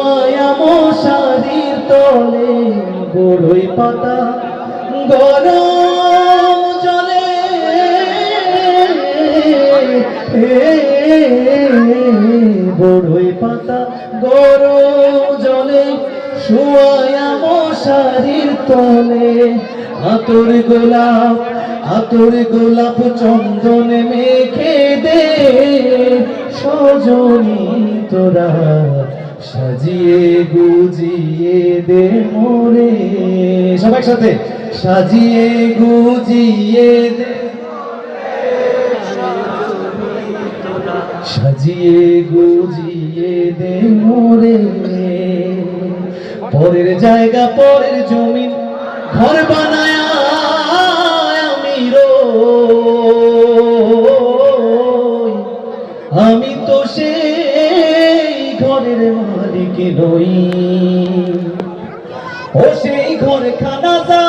শোয়ায়া মশারির তলে বড়ই পাতা, গরম জলে। বড়ই পাতা, গরম জলে শোয়ায়া মশারির তলে। আতর গোলাপ আতর গোলাপ চন্দন মেখে দে। সজনী তোরা। সাজিয়ে গুজিয়ে দে মোরে সবাই সাথে সাজিয়ে গুজিয়ে দে সাজিয়ে গুজিয়ে দে মোরে পরের জায়গা, পরের জমিন, ঘর বানায় ও সেই ঘর খানা যা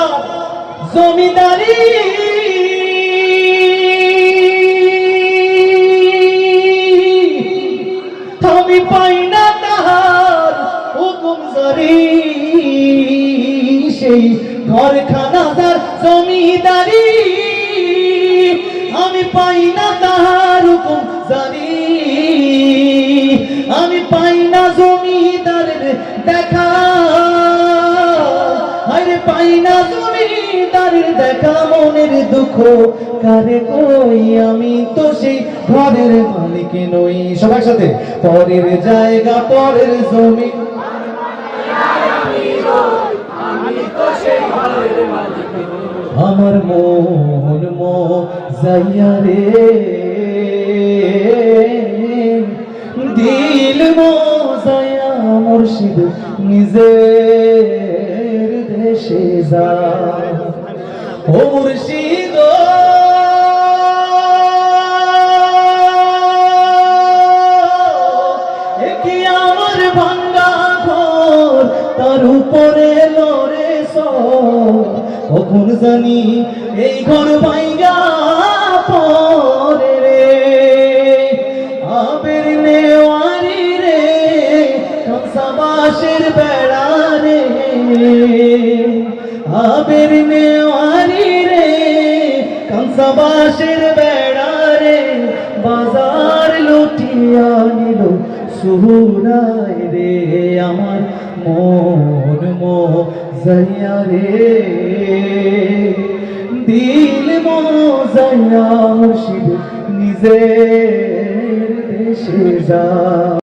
জমিদারি। আমি পাই না তাহার হুকুম জারি। সেই ঘর খানা জমিদারি। আমি পাই না তাহার দেখা। আরে পাই না জমিদারের দেখা মনের দুঃখ। কারে কই আমি তো সেই ঘরের মালিক নই। সবার সাথে পরের জায়গা, পরের জমি। আমার মন মো যাইয়া রে। মুর্শিদ নিজের দেশে যা। ও মুর্শিদ! আমার ভাঙ্গা ঘর তার উপরে লড়ে কখন জানি এই ঘর ভাঙ্গা পরে কংসাবাসের বেড়া রে, বাজার লুটিয়া নিল। সুরায় রে, আমার মন মো যাইয়া রে। দিল মো যাইয়া মুর্শিদ দেশে যা।